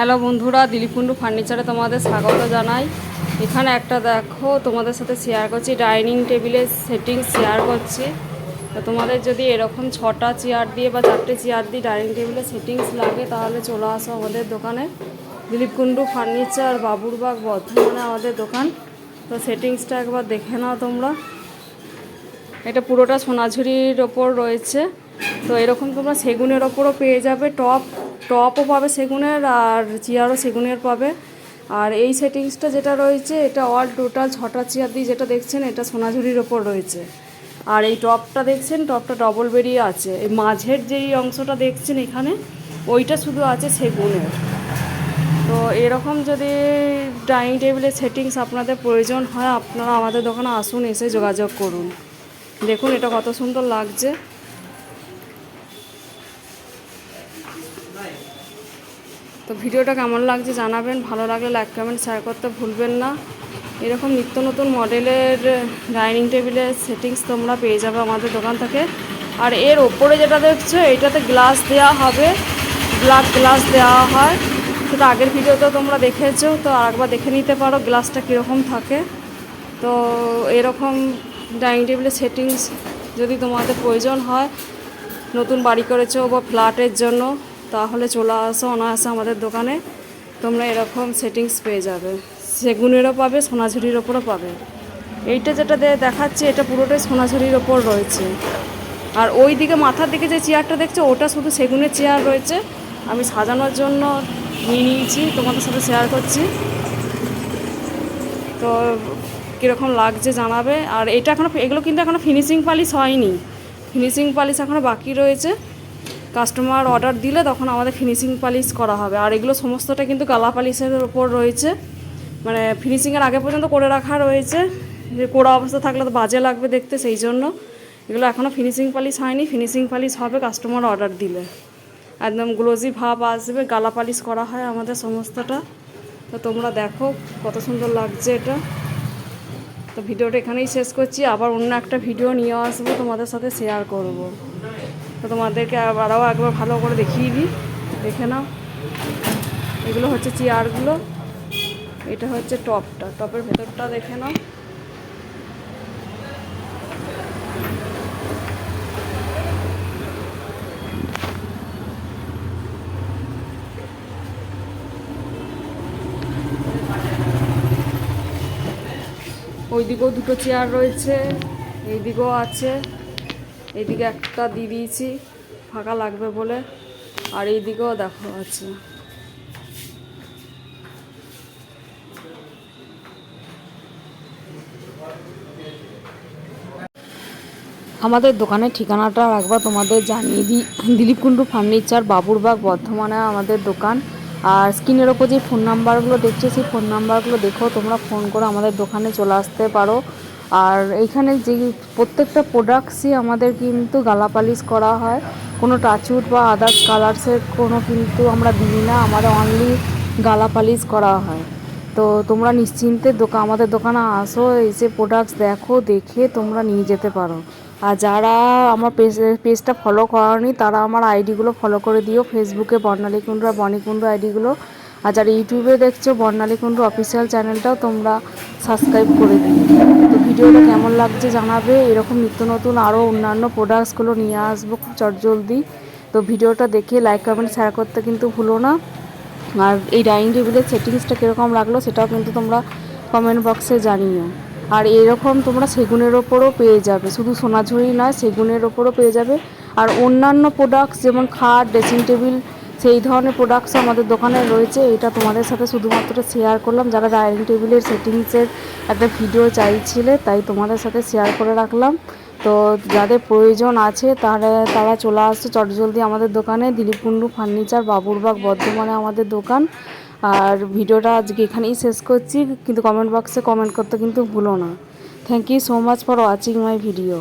Hello বন্ধুরা দিলীপ কুণ্ডু ফার্নিচারে তোমাদের স্বাগত জানাই। এখানে একটা দেখো, তোমাদের সাথে শেয়ার করছি ডাইনিং টেবিলের সেটিং শেয়ার করছি। তো তোমাদের যদি এরকম ছটা চেয়ার দিয়ে বা চারটে চেয়ার দিয়ে ডাইনিং টেবিলের সেটিংস লাগে, তাহলে চলে আসো আমাদের দোকানে। দিলীপ কুণ্ডু ফার্নিচার, বাবুরবাগ, বর্ধমানে আমাদের দোকান। তো সেটিংসটা একবার দেখে নাও তোমরা। এটা পুরোটা সোনাঝুরির ওপর রয়েছে। তো এরকম তোমরা সেগুনের ওপরও পেয়ে যাবে টপ টপও পাবে সেগুনের আর চেয়ারও সেগুনের পাবে। আর এই সেটিংসটা যেটা রয়েছে, এটা অল টোটাল ছটা চেয়ার দিয়ে যেটা দেখছেন, এটা সোনাঝুরির ওপর রয়েছে। আর এই টপটা দেখছেন, টপটা ডবল বেরিয়ে আছে। এই মাঝের যেই অংশটা দেখছেন এখানে, ওইটা শুধু আছে সেগুনের। তো এরকম যদি ডাইনিং টেবিলের সেটিংস আপনাদের প্রয়োজন হয়, আপনারা আমাদের দোকানে আসুন, এসে যোগাযোগ করুন। দেখুন এটা কত সুন্দর লাগছে। তো ভিডিওটা কেমন লাগছে জানাবেন, ভালো লাগলে লাইক কমেন্ট শেয়ার করতে ভুলবেন না। এরকম নিত্য নতুন মডেলের ডাইনিং টেবিলের সেটিংস তোমরা পেয়ে যাবে আমাদের দোকান থেকে। আর এর ওপরে যেটা দেখছ, এটাতে গ্লাস দেওয়া হবে। ব্ল্যাক গ্লাস দেওয়া হয়। সেটা আগের ভিডিওতে তোমরা দেখেছ, তো আরেকবার দেখে নিতে পারো গ্লাসটা কীরকম থাকে। তো এরকম ডাইনিং টেবিলের সেটিংস যদি তোমাদের প্রয়োজন হয়, নতুন বাড়ি করেছ বা ফ্ল্যাটের জন্য তাহলে চলে আসো, অনায়াসে আমাদের দোকানে। তোমরা এরকম সেটিংস পেয়ে যাবে। সেগুনেরও পাবে, সোনাঝুরির ওপরও পাবে। এইটা যেটা দেখাচ্ছি, এটা পুরোটাই সোনাঝুরির ওপর রয়েছে। আর ওই দিকে মাথার দিকে যে চেয়ারটা দেখছ, ওটা শুধু সেগুনের চেয়ার রয়েছে। আমি সাজানোর জন্য নিয়ে নিয়েছি, তোমাদের সাথে শেয়ার করছি। তো কীরকম লাগছে জানাবে। আর এটা এখনও এগুলো কিন্তু এখনও ফিনিশিং পালিশ হয়নি। ফিনিশিং পালিশ এখনও বাকি রয়েছে। কাস্টমার অর্ডার দিলে তখন আমাদের ফিনিশিং পালিশ করা হবে। আর এগুলো সমস্তটা কিন্তু গালা পালিশের ওপর রয়েছে। মানে ফিনিশিংয়ের আগে পর্যন্ত করে রাখা রয়েছে। যে কোড়া অবস্থা থাকলে তো বাজে লাগবে দেখতে, সেই জন্য। এগুলো এখনও ফিনিশিং পালিশ হয়নি। ফিনিশিং পালিশ হবে কাস্টমার অর্ডার দিলে একদম গ্লোজি ভাব আসবে, গালা পালিশ করা হয় আমাদের সমস্তটা। তো তোমরা দেখো কত সুন্দর লাগছে এটা। তো ভিডিওটা এখানেই শেষ করছি। আবার অন্য একটা ভিডিও নিয়ে আসব তোমাদের সাথে শেয়ার করব। তো তোমাদেরকে আরও একবার ভালো করে দেখিয়ে দিই। দেখে নাও। এগুলো হচ্ছে চেয়ারগুলো। এটা হচ্ছে টপটা। টপের ভেতরটা দেখে নাও। ওই দিকেও দুটো চেয়ার রয়েছে এই দিকেও আছে। এইদিকে একটা দিয়ে দিয়েছি ফাঁকা লাগবে বলে। আর এই দিকেও দেখো আছে। আমাদের দোকানের ঠিকানাটা একবার তোমাদের জানিয়ে দিই। দিলীপ কুণ্ডু ফার্নিচার, বাবুরবাগ, বর্ধমানে আমাদের দোকান। আর স্ক্রিনের ওপর যে ফোন নাম্বারগুলো দেখছ, সেই ফোন নাম্বারগুলো দেখো। তোমরা ফোন করে আমাদের দোকানে চলে আসতে পারো। আর এইখানে যে প্রত্যেকটা প্রোডাক্টসই আমাদের কিন্তু গালা পালিশ করা হয়। কোনো টাচউড বা আদার্স কালার্সের কোনো কিন্তু আমরা দিই না, আমাদের অনলি গালা পালিশ করা হয়। তো তোমরা নিশ্চিন্তে দোকান আমাদের দোকানে আসো এসে প্রোডাক্টস দেখো, দেখে তোমরা নিয়ে যেতে পারো। আর যারা আমার পেজ পেজটা ফলো করানি, তারা আমার আইডিগুলো ফলো করে দিও। ফেসবুকে বর্ণালী কুণ্ডু আর বনি কুণ্ডু আইডিগুলো আর যারা ইউটিউবে দেখছ, বর্ণালী কুণ্ডু অফিসিয়াল চ্যানেলটাও তোমরা সাবস্ক্রাইব করে দিও। তো ভিডিওটা কেমন লাগছে জানাবে, এরকম নিত্য নতুন আরও অন্যান্য প্রোডাক্টসগুলো নিয়ে আসব খুব চটজলদি। তো ভিডিওটা দেখে লাইক কমেন্ট শেয়ার করতে কিন্তু ভুলো না। আর এই ডাইনিং টেবিলের সেটিংসটা কীরকম লাগল সেটাও কিন্তু তোমরা কমেন্ট বক্সে জানিও। আর এরকম তোমরা সেগুনের ওপরও পেয়ে যাবে, শুধু সোনাঝুরি নয়, সেগুনের ওপরও পেয়ে যাবে। আর অন্যান্য প্রোডাক্টস যেমন খাট ড্রেসিং টেবিল সেই ধরনের প্রোডাক্টস আমাদের দোকানে রয়েছে, এটা তোমাদের সাথে শুধুমাত্র শেয়ার করলাম। যারা ডাইনিং টেবিলের সেটিংসের একটা ভিডিও চাইছিলে, তাই তোমাদের সাথে শেয়ার করে রাখলাম। তো যাদের প্রয়োজন আছে, তারা তারা চলে আসছে চটজলদি আমাদের দোকানে, দিলীপ কুণ্ডু ফার্নিচার বাবুরবাগ বর্ধমানে আমাদের দোকান। আর ভিডিওটা আজকে এখানেই শেষ করছি, কিন্তু কমেন্ট বক্সে কমেন্ট করতে কিন্তু ভুলো না। Thank you so much for watching my video